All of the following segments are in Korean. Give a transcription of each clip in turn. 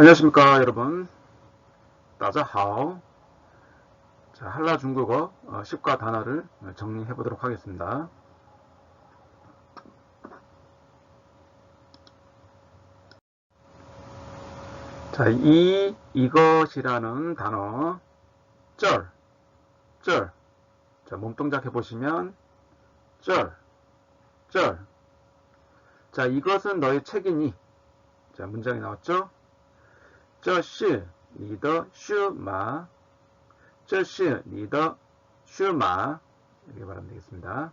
안녕하십니까 여러분 따자하오 자 한라 중국어 어, 10과 단어를 정리해 보도록 하겠습니다 자, 이, 이것이라는 단어, 쩔, 쩔. 자, 몸동작 해보시면, 쩔, 쩔. 자, 이것은 너의 책이니. 자, 문장이 나왔죠? 这是你的书吗?这是你的书吗? 이렇게 말하면 되겠습니다.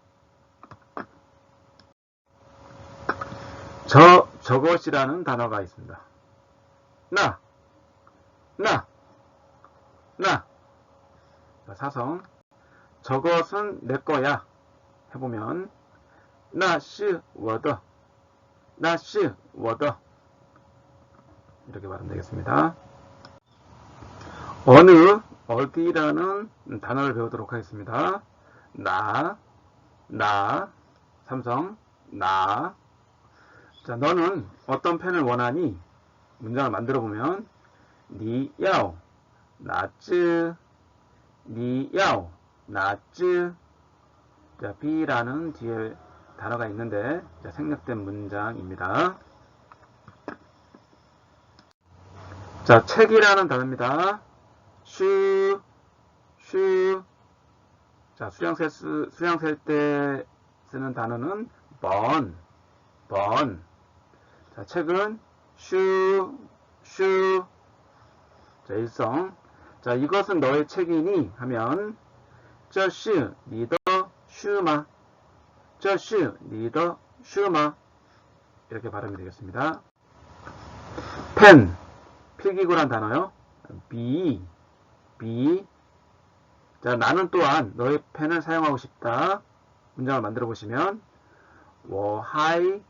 저, 저것이라는 단어가 있습니다. 나, 나, 나. 자, 사성. 저것은 내 거야. 해보면, 那是我的,那是我的. 이렇게 말하면 되겠습니다. 어느, 어디라는 단어를 배우도록 하겠습니다. 나, 나, 삼성, 나. 자, 너는 어떤 펜을 원하니? 문장을 만들어 보면, 니, 야오, 나쯔, 니, 야오, 나쯔. 자, B라는 뒤에 단어가 있는데, 자, 생략된 문장입니다. 자, 책이라는 단어입니다. 슈, 슈. 자, 수량세, 수, 수량 셀 때 쓰는 단어는 번, 번. 자, 책은 슈, 슈. 자, 일성. 자, 이것은 너의 책이니 하면 저슈 니더 슈마 저슈 니더 슈마 이렇게 발음이 되겠습니다. 펜 필기구란 단어요. 비, 비. 자, 나는 또한 너의 펜을 사용하고 싶다. 문장을 만들어 보시면, 我还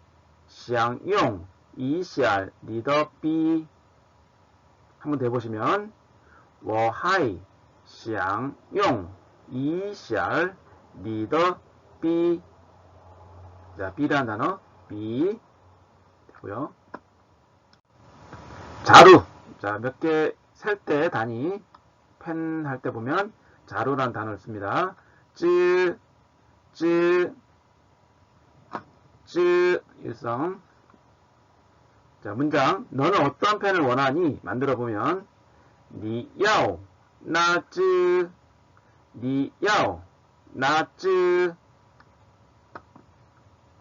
想用一下你的笔. 한번 대보시면, 我还想用一下你的笔. 자, 비라는 단어, 비. 되고요. 자루. 자, 몇 개 셀 때 단위 펜 할 때 보면 자루란 단어를 씁니다. 쯔, 쯔, 쯔, 일성. 자, 문장. 너는 어떤 펜을 원하니? 만들어 보면 니 야오, 나 쯔, 니 야오, 나 쯔.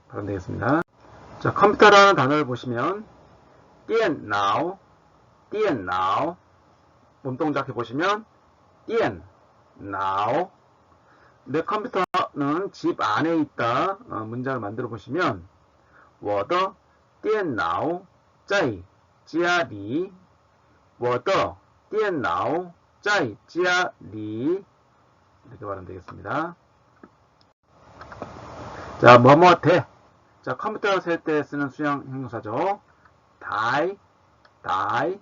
바로 되겠습니다. 자, 컴퓨터라는 단어를 보시면 电脑 电脑 몸동작 해보시면 电脑내 컴퓨터는 집 안에 있다 어, 문장을 만들어 보시면 我的电脑在家里我的电脑在家里 이렇게 말하면 되겠습니다. 자, 뭐뭐 대. 자, 컴퓨터 셀 때 쓰는 수량 형용사죠. die, die.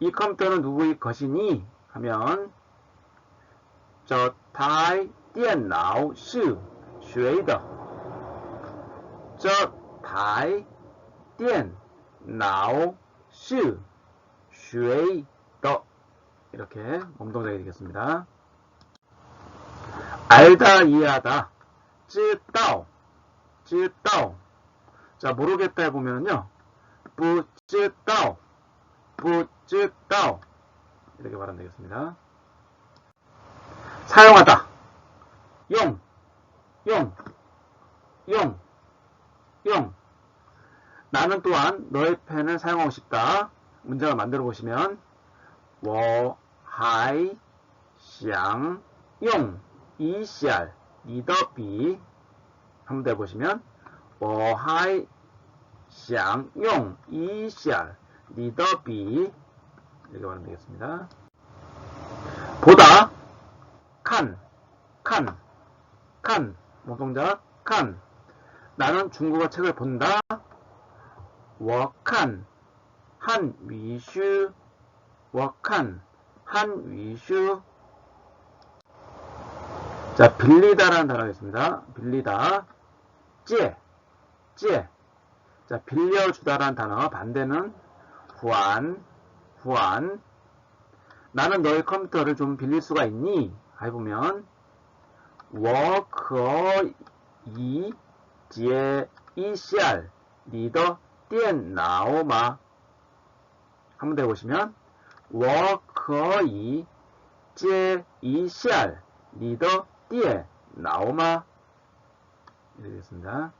이 컴퓨터는 누구의 것이니? 하면 저 타이 디엔나우 슈 슈에이더. 저 타이 디엔나우 슈 슈에이더. 이렇게 몸동작이 되겠습니다. 알다 이해하다. 쯔따오. 쯔따오. 자 모르겠다 해보면요. 부쯔따오. 不知道. 이렇게 말하면 되겠습니다. 사용하다. 용, 용, 용, 용. 나는 또한 너의 펜을 사용하고 싶다. 문장을 만들어 보시면 我还想用一下你的笔 한번 더 해보시면 我还想用一下 리더 B 이렇게 말하면 되겠습니다. 보다 칸, 칸, 칸 목동작 칸 나는 중국어 책을 본다 워칸 한 위슈 워칸 한 위슈 자 빌리다라는 단어가 있습니다. 빌리다 찌, 찌. 자 빌려주다라는 단어 반대는 후안, 후안. 나는 너의 컴퓨터를 좀 빌릴 수가 있니? 해보면 워커 이 뒤에 ECR 리더 띠엔 나오마 한번 더 해보시면 워커 이 뒤에 ECR 리더 띠엔 나오마 되겠습니다.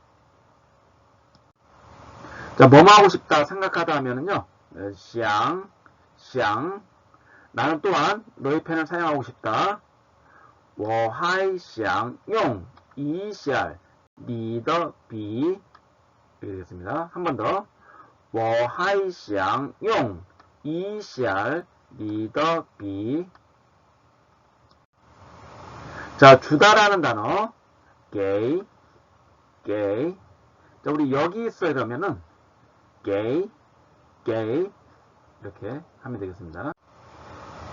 자, 뭐뭐 하고 싶다 생각하다 하면은요. 네, 샹, 샹. 나는 또한 너희 펜을 사용하고 싶다. 워하이 샹용 이샬 니더 비 이렇게 되겠습니다. 한 번 더. 워하이 샹용 이샬 니더 비 자, 주다라는 단어 게이 게이 자, 우리 여기 있어요, 그러면은. 게이 gay 이렇게 하면 되겠습니다.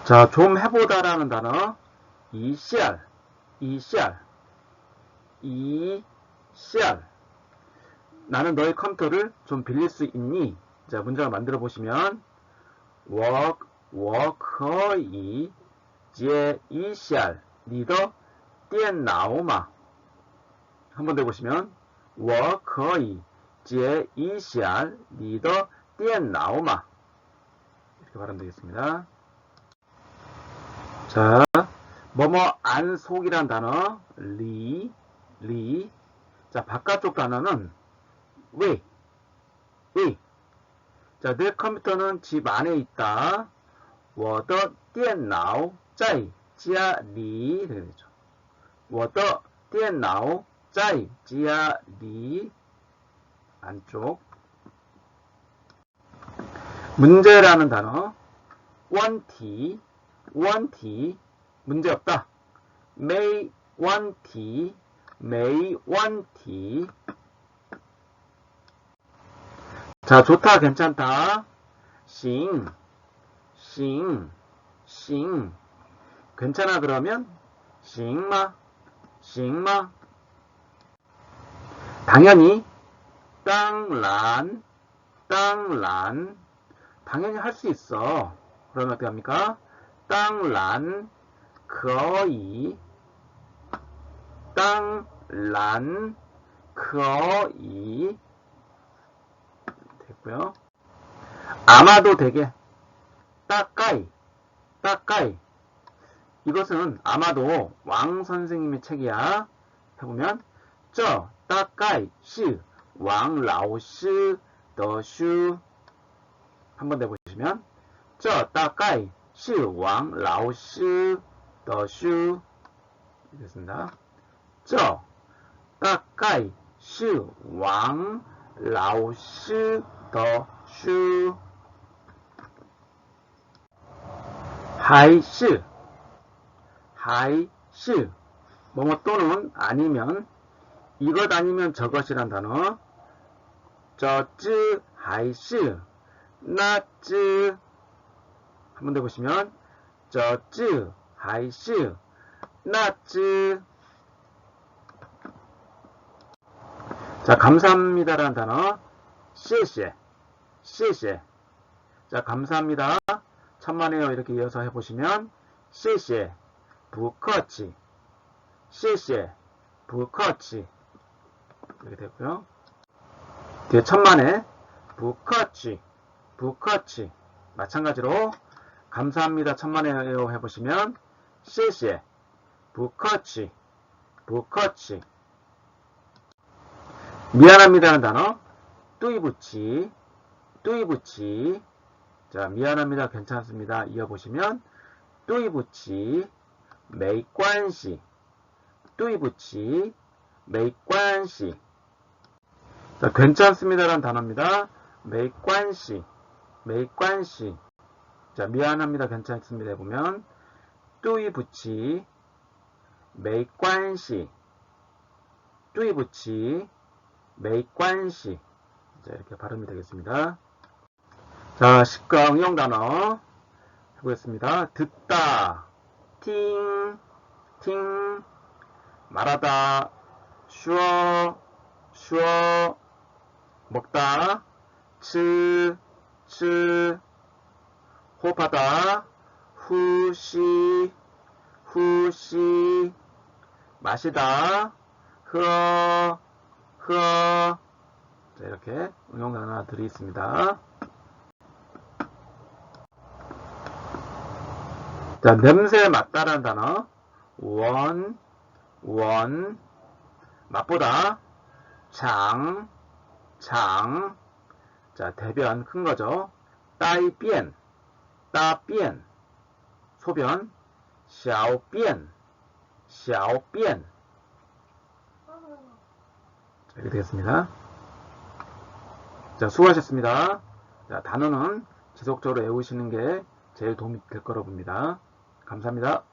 자, 좀 해보다 라는 단어 ECR, ECR, ECR 나는 너의 컴퓨터를 좀 빌릴 수 있니? 자, 문장을 만들어 보시면 work, work, 제 ECR, 리더, 띠엔 나오마 한번 더 보시면 work, 제 ECR, 리더, 下你的电脑吗? 이렇게 발음 되겠습니다. 자, 뭐뭐 안 속이란 단어 리, 리. 자, 바깥쪽 단어는 왜, 왜. 자, 내 컴퓨터는 집 안에 있다. 我的电脑在家里 이렇게 되죠. 我的电脑在家里 안쪽 문제라는 단어. 원티 원티 문제없다. may 원티 may 원티 자 좋다 괜찮다. 싱 싱, 싱. 괜찮아 그러면? 싱마, 싱마. 당연히 땅란, 땅란, 당연히 할 수 있어. 그러면 어떻게 합니까? 땅란 거의 땅란 거의 됐고요. 아마도 되게 따까이 따까이 이것은 아마도 왕 선생님의 책이야. 해보면 저 따까이 시왕 라오시 더슈 한번 내보시면 저 따까이 시왕 라오시 더슈. 되겠습니다. 저 따까이 시왕 라오시 더슈. 하이시. 하이시. 뭐뭐 또는 아니면 이것 아니면 저것이란 단어. 저쯔 하이시. 나쯔 한 번 더 보시면 저쯔 하이쯔 나쯔 자 감사합니다라는 단어. 시에시에 시에시에 자 감사합니다. 천만에요. 이렇게 이어서 해보시면 시에시에 부커치. 시에시에 부커치. 이렇게 됐고요. 뒤에 천만에 부커치. 부커치. 마찬가지로 감사합니다. 천만에요 해보시면 谢谢 부커치 부커치. 미안합니다는 단어 뚜이부치 뚜이부치. 자 미안합니다. 괜찮습니다. 이어보시면 뚜이부치 메이관시. 뚜이부치 메이관시. 자 괜찮습니다라는 단어입니다. 메이관시 메이관시. 자 미안합니다. 괜찮습니다. 해보면 뚜이 부치 메이관시. 뚜이 부치 메이관시. 자 이렇게 발음이 되겠습니다. 자, 식과 응용 단어 해보겠습니다. 듣다, 팅, 팅, 말하다, 쉬어, 쉬어, 먹다, 츠, 쯔, 호흡하다, 후시, 후시, 마시다, 흐어, 흐어. 자, 이렇게 응용 단어들이 있습니다. 자, 냄새 맡다라는 단어. 원, 원, 맛보다, 장, 장. 자, 대변 큰 거죠. 따이비엔, 따비엔. 소변, 샤오비엔, 샤오비엔. 자, 이렇게 되겠습니다. 자, 수고하셨습니다. 자, 단어는 지속적으로 외우시는 게 제일 도움이 될 거라고 봅니다. 감사합니다.